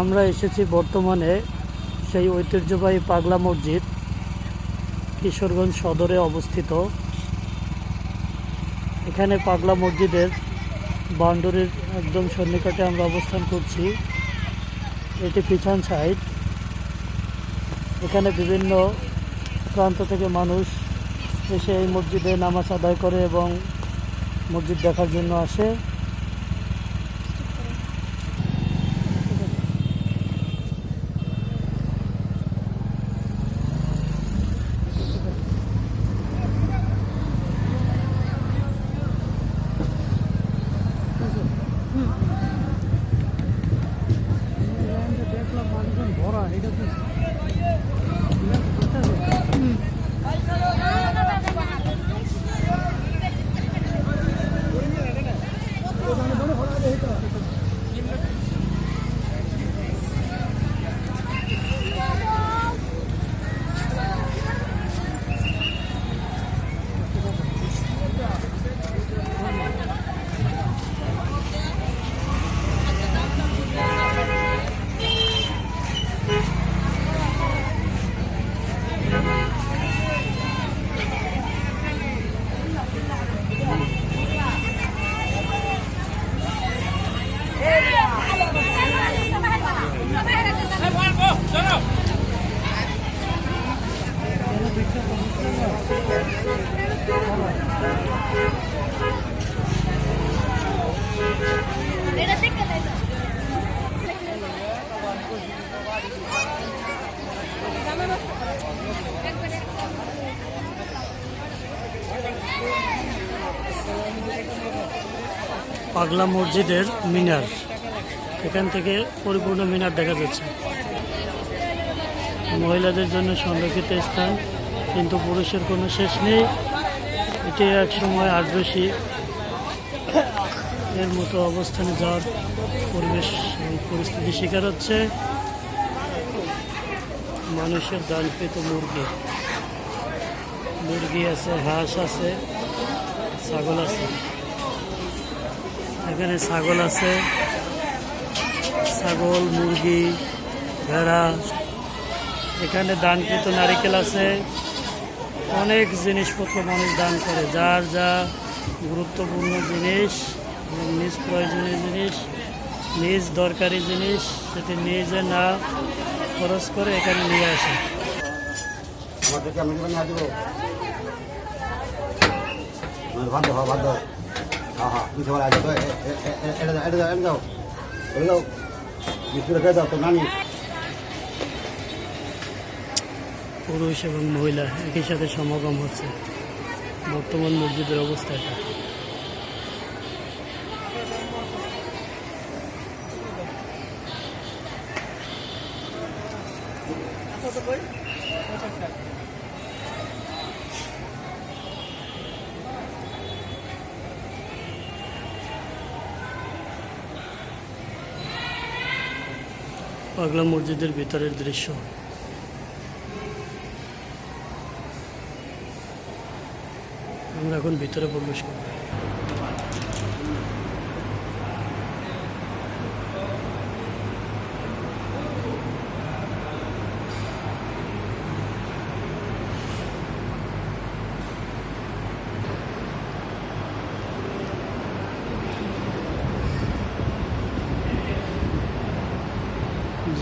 আমরা এসেছি বর্তমানে সেই ঐতিহ্যবাহী পাগলা মসজিদ, কিশোরগঞ্জ সদরে অবস্থিত। এখানে পাগলা মসজিদের বাউন্ডারির একদম সন্নিকটে আমরা অবস্থান করছি। এটি পিছন সাইড। এখানে বিভিন্ন প্রান্ত থেকে মানুষ এসে এই মসজিদে নামাজ আদায় করে এবং মসজিদ দেখার জন্য আসে। পাগলা মসজিদের মিনার। এখান থেকে পরিপূর্ণ মিনার দেখা যাচ্ছে। মহিলাদের জন্য সংরক্ষিত স্থান, কিন্তু পুরুষের কোনো শেষ নেই। এটি এক সময় আট বেশি এর মতো অবস্থানে যাওয়ার পরিবেশ পরিস্থিতি শিকার হচ্ছে। মানুষের দানকৃত মুরগি। মুরগি আছে, হাঁস আছে, ছাগল আছে। এখানে ছাগল আছে, ছাগল, মুরগি, ভেড়া। এখানে দানকৃত নারিকেল আছে। অনেক জিনিসপত্র মানুষ দান করে, যার যা গুরুত্বপূর্ণ জিনিস এবং নিজ প্রয়োজনীয় জিনিস, নিজ দরকারি জিনিস, সেটি নিজে না খরচ করে এখানে নিয়ে আসে। আমাদেরকে আমি আসব ভাত দাও দাও দাও দাও পুরুষ এবং মহিলা একই সাথে সমাগম হচ্ছে। বর্তমান মসজিদের অবস্থা এটা। পাগলা মসজিদের ভিতরের দৃশ্য। আমরা এখন ভিতরে প্রবেশ করব।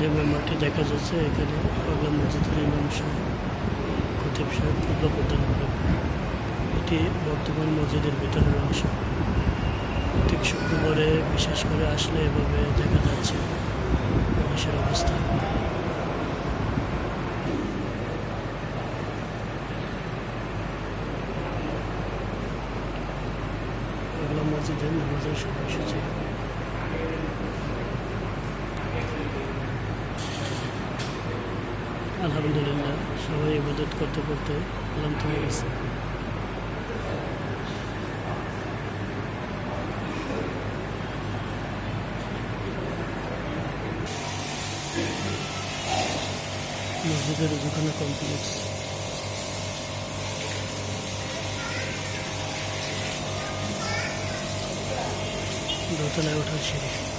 যে মেম্বারটি দেখা যাচ্ছে, এখানে পাগলা মসজিদের ইমাম সাহেব, খতিব সাহেব প্রদান করবেন এটি বর্তমান মসজিদের ভিতরের অংশ। প্রত্যেক শুক্রবারে বিশেষ করে আসলে এভাবে দেখা যাচ্ছে মানুষের অবস্থা। পাগলা মসজিদের নামাজের সময়সূচি আলহামদুলিল্লাহ সবাই ইবাদত করতে করতে ক্লান্ত হয়ে গেছে। মসজিদের উজুখানা কমপ্লেক্স। দোতলায় ওঠার সিঁড়ি।